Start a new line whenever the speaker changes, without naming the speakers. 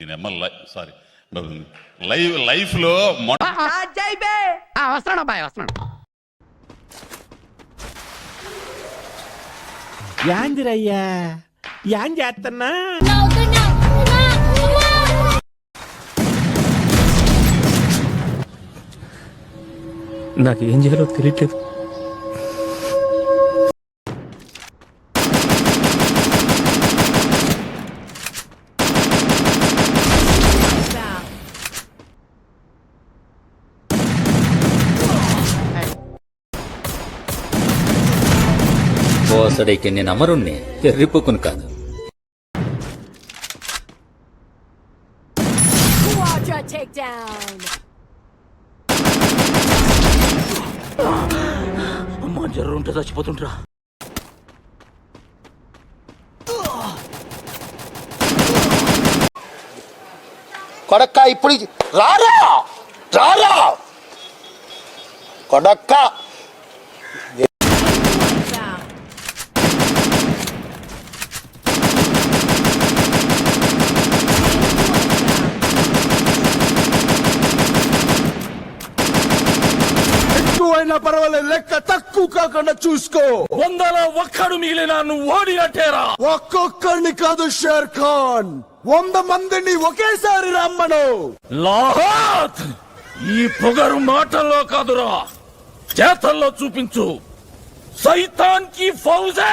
నేను MLA sorry live లైఫ్లో
వస్తున్నాడు అబ్బాయి వస్తున్నాడు
యాందిరయ్యా యాన్ చేస్తున్నా
నాకు ఏం చేయాలో తెలియట్లేదు.
బోసడైకి నేను అమరుణ్ణి తెర్రిపోకును కాదు.
అమ్మా జ్వరం ఉంటే చచ్చిపోతుంటరా
కొడక్క ఇప్పుడు ఇది- రారా రారా. కొడక్క.
ఎక్కువైనా పర్వాలేదు లెక్క తక్కువ కాకుండా చూసుకో.
వందలో ఒక్కడు మిగిలిన నువ్వు ఓడినట్టేరా
ఒక్కొక్కడిని కాదు షేర్ ఖాన్. వంద మందిని ఒకేసారి రమ్మను.
లాహాత్! ఈ పొగరు మాటల్లో కాదురా. చేతల్లో చూపించు. సైతాన్కి ఫౌజే!